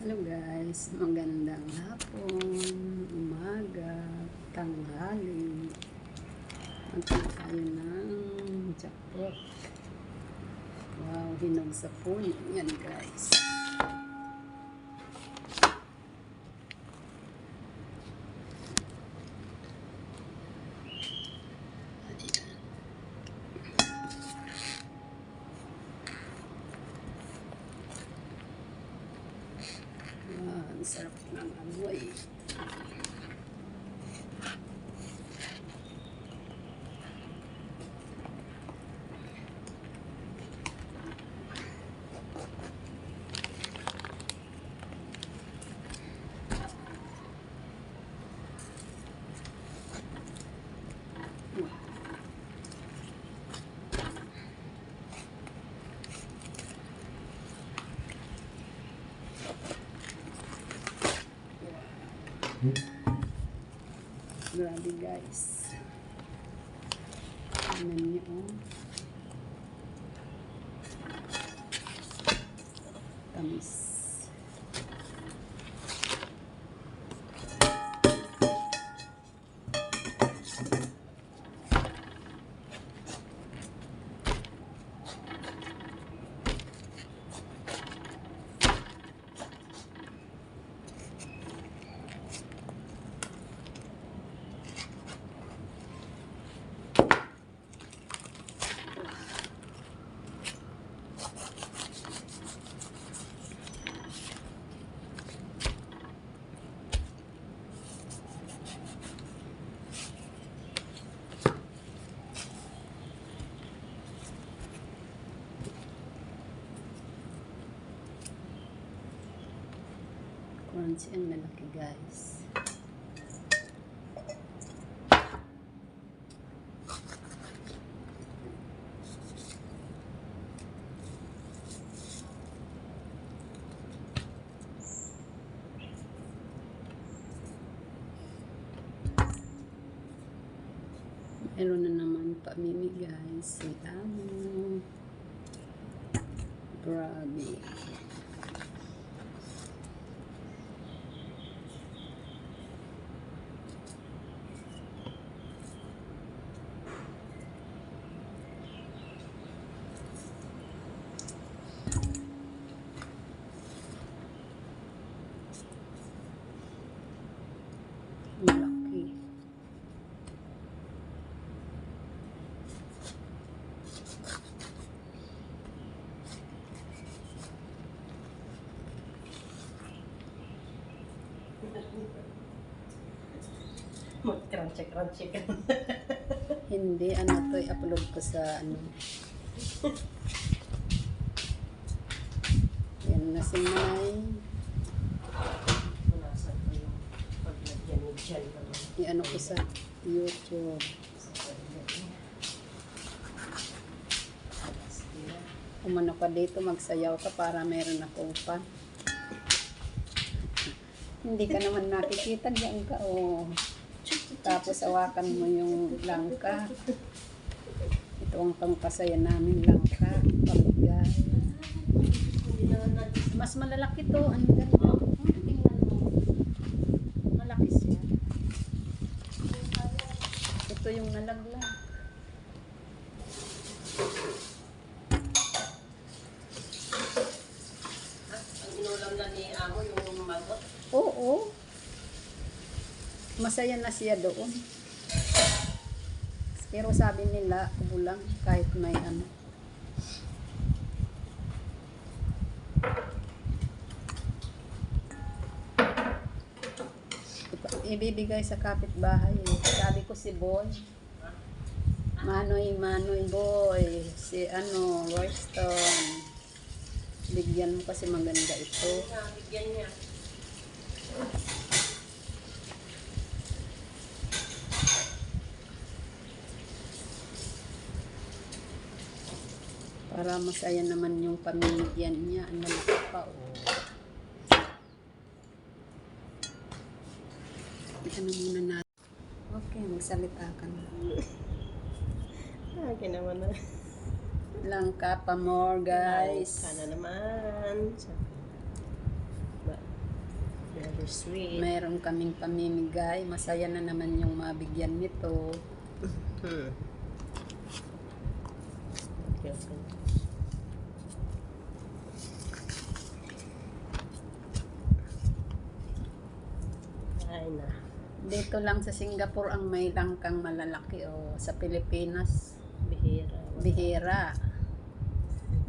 Hello guys, magandang hapon, umaga, tanghali. Magkita tayo ng jackpot. Wow, hinog sa puno. Yan guys. Grabe guys. Tignan niyo oh. Tamis. Crunchy ang lalaki guys. Meron na naman pamimigay si Amo. Grabe. Malaki. Mag-crunchy-crunchy ka. Hindi, ano to, i-upload ko sa ano. Yan na si May. Punasan ko yung paglagyan ni Jan naman. I-ano ko sa YouTube. Umano ka dito, magsayaw ka para meron akong pan. Hindi ka naman nakikita, diyan ka, oh. Tapos awakan mo yung langka. Ito ang pangpasaya namin, langka. Nag- Mas malalaki to. Ang ganda. Oh, tingnan mo. Malaki siya. Ito yung nalaglag. Ha? Ang inulam na ni Amo yung magot. Oo. Masaya na siya doon. Pero sabi nila, kulang kahit may ano. Ibibigay sa kapitbahay. Sabi ko si Boy. Manoy, Manoy Boy. Si ano, Royston. Bigyan mo kasi maganda ito. Nabigyan niya. Para masaya naman yung pamilya niya. Ang lalaki pa, oh. Ano muna natin. Okay, magsalita ka na. Ah, naman na. Langka pa more, guys. Sana naman. Very sweet. Meron kaming pamimigay. Masaya na naman yung mabigyan nito. Hmm. Okay, okay. Ay na. Dito lang sa Singapore ang may langkang malalaki o sa Pilipinas Bihira. bihira.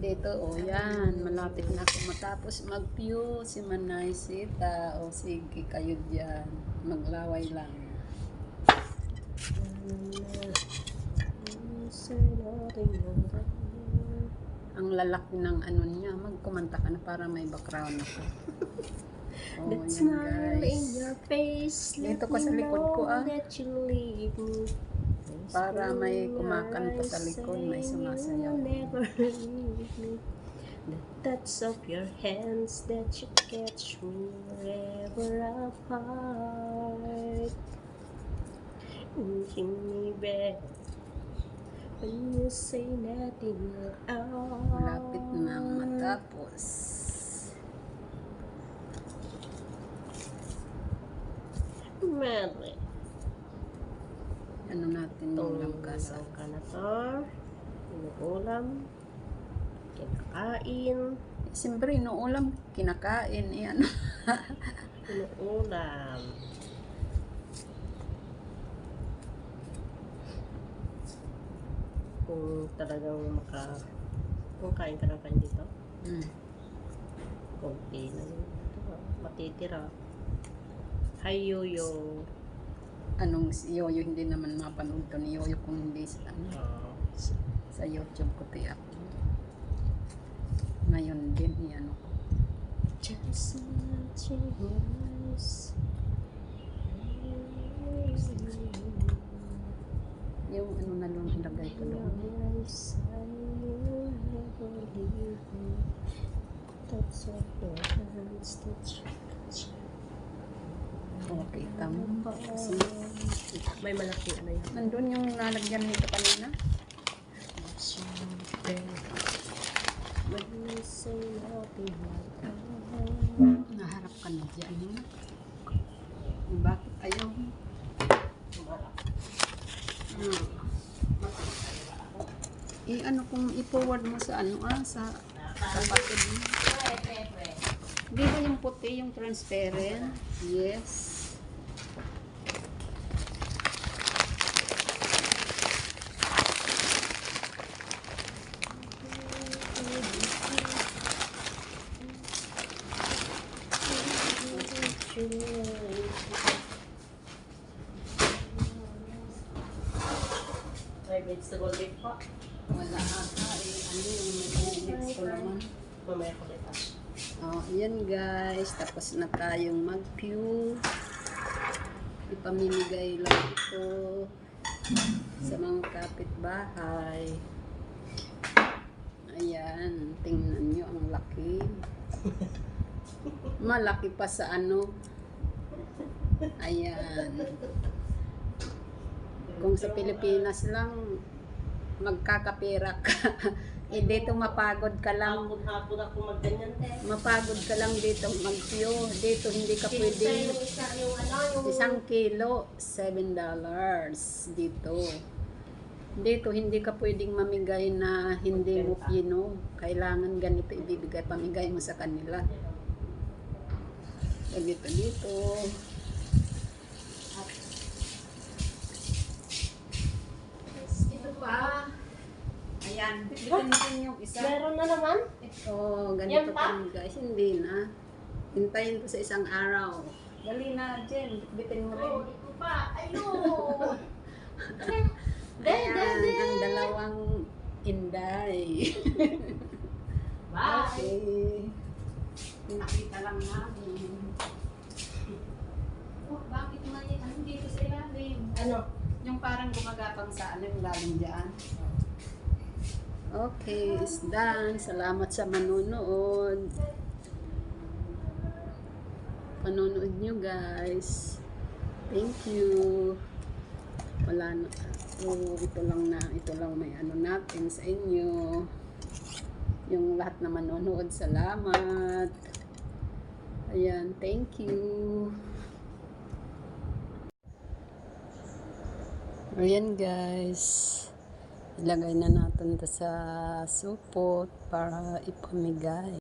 Dito o yan, malapit na ako matapos mag-pew si Manay Sita o sige kayo dyan, maglaway lang. Ang lalaki ng ano niya, magkumanta ka na para may background ako. Oh, That smile in your face, let Dito ka sa me likod ko, ah. that you leave me. Para may kumakanta sa likod, may sumasayaw. never leave me. The touch of your hands that you catch me wherever apart. And give me back when you say nothing at all. Malapit na matapos. Mare. Ano natin yung langkasa. ka na to. Inuulam. Kinakain. Siyempre, inuulam, kinakain, yan. Inuulam. Kung talagang maka... Kung kain ka ng kain dito, Mm. konti na yun. Ito, matitira. Hi, Yoyo. Anong si Yoyo, hindi naman mapanood to ni Yoyo kung hindi sa, ano, Oh. sa YouTube ko tiyak. Ngayon din, yan ko. Just watching your eyes. Yung ano na lang ilagay ko doon. Okay, tama. Kasi, May malaki ano yan. nandun yung nalagyan nito kanina. Naharap ka na dyan. eh. Bakit ayaw? Hmm. I ano kung i-forward mo sa ano ah sa kapatid mo. Di ba yung puti yung transparent? Yes. May vegetable leaf pa. Wala ata eh. Ano yung may ko naman. Mamaya ko ulit ah. Oh, yan guys. Tapos na tayong mag-pew. Ipamimigay lang ito sa mga kapitbahay. Ayan. Tingnan nyo ang laki. Malaki pa sa ano. Ayan. Kung sa Pilipinas lang, magkakapira ka. eh dito mapagod ka lang Hapon-hapon ako magganyan te. mapagod ka lang dito mag-pew. Dito hindi ka pwede ano isang kilo, 7 dollars dito. Dito hindi ka pwedeng mamigay na hindi mo pino. Kailangan ganito ibibigay, pamigay mo sa kanila. Ganito dito. Ito pa. Ayan, bitin natin yung isa. Meron na naman? Ito, Yan ganito pa? pa guys. Hindi na. Hintayin ko sa isang araw. Dali na, Jen. Bitin mo rin. Oh, ito pa. Ayun. De, de, Ayan, de. ang dalawang inday. Bye. okay. Nakita lang namin. Oh, bakit may ano dito sa ilalim? Ano? Yung parang gumagapang sa ano yung galing dyan. Okay, is done. Salamat sa manunood. Panonood nyo guys. Thank you. Wala na. So, ito lang na, ito lang may ano natin sa inyo. Yung lahat na manonood, salamat. Ayan, thank you. Ayan guys. Ilagay na natin to sa supot para ipamigay.